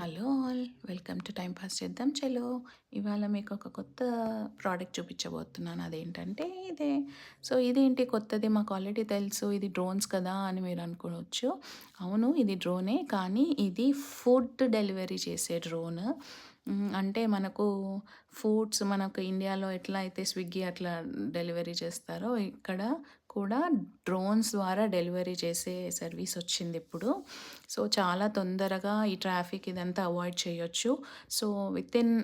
Hello all welcome to time pass చేద్దాం చలో. ఇవాళ మీకు ఒక కొత్త ప్రోడక్ట్ చూపించబోతున్నాను. అదేంటంటే ఇదే. సో ఇదేంటి కొత్తది? మాకు ఆల్రెడీ తెలుసు ఇది డ్రోన్స్ కదా అని మీరు అనుకోవచ్చు. అవును ఇది డ్రోనే కానీ ఇది ఫుడ్ డెలివరీ చేసే డ్రోన్ అంటే మనకు ఫుడ్స్ మనకు ఇండియాలో ఎట్లా అయితే స్విగ్గీ అట్లా డెలివరీ చేస్తారో ఇక్కడ కూడా డ్రోన్స్ ద్వారా డెలివరీ చేసే సర్వీస్ వచ్చింది ఇప్పుడు. సో చాలా తొందరగా ఈ ట్రాఫిక్ ఇదంతా అవాయిడ్ చేయొచ్చు. So with in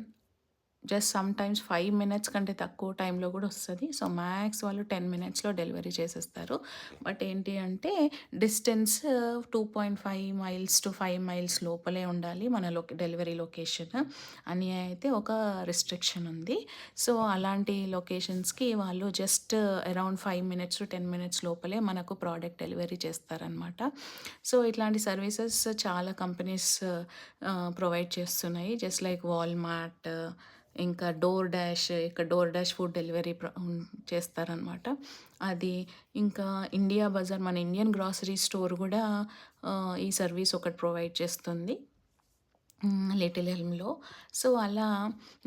just some times five minutes కంటే తక్కువ టైంలో కూడా వస్తుంది. సో మ్యాక్స్ వాళ్ళు టెన్ మినిట్స్లో డెలివరీ చేసేస్తారు. బట్ ఏంటి అంటే distance two point five miles to five miles లోపలే ఉండాలి మన లో డెలివరీ లొకేషన్. అని అయితే ఒక రిస్ట్రిక్షన్ ఉంది. సో అలాంటి లొకేషన్స్కి వాళ్ళు just around five minutes to ten minutes లోపలే మనకు ప్రోడక్ట్ డెలివరీ చేస్తారనమాట సో ఇట్లాంటి సర్వీసెస్ చాలా కంపెనీస్ ప్రొవైడ్ చేస్తున్నాయి. జస్ట్ లైక్ వాల్మార్ట్ ఇంకా డోర్ డాష్ ఇక్కడ డోర్ డాష్ ఫుడ్ డెలివరీ చేస్తారనమాట అది ఇంకా ఇండియా బజార్ మన ఇండియన్ గ్రాసరీ స్టోర్ కూడా ఈ సర్వీస్ ఒకటి ప్రొవైడ్ చేస్తుంది. లిటిల్ హెల్మ్లో. సో అలా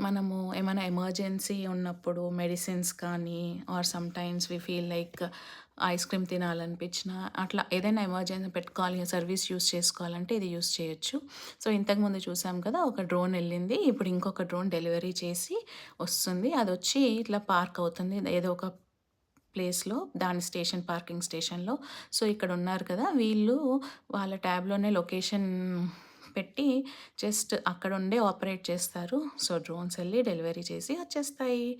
మనము ఏమైనా ఎమర్జెన్సీ ఉన్నప్పుడు మెడిసిన్స్ కానీ or sometimes we feel like ice cream తినాలనిపించిన అట్లా ఏదైనా ఎమర్జెన్సీ పెట్టుకోవాలి సర్వీస్ యూస్ చేసుకోవాలంటే ఇది యూస్ చేయొచ్చు. సో ఇంతకుముందు చూసాం కదా ఒక డ్రోన్ వెళ్ళింది ఇప్పుడు ఇంకొక డ్రోన్ డెలివరీ చేసి వస్తుంది. అది వచ్చి ఇట్లా పార్క్ అవుతుంది ఏదో ఒక ప్లేస్లో దాని స్టేషన్ పార్కింగ్ స్టేషన్లో. సో ఇక్కడ ఉన్నారు కదా వీళ్ళు వాళ్ళ ట్యాబ్లోనే లొకేషన్ పెట్టి జస్ట్ అక్కడ ఉండే ఆపరేట్ చేస్తారు. సో డ్రోన్స్ వెళ్ళి డెలివరీ చేసి వచ్చేస్తాయి.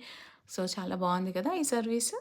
సో చాలా బాగుంది కదా ఈ సర్వీస్?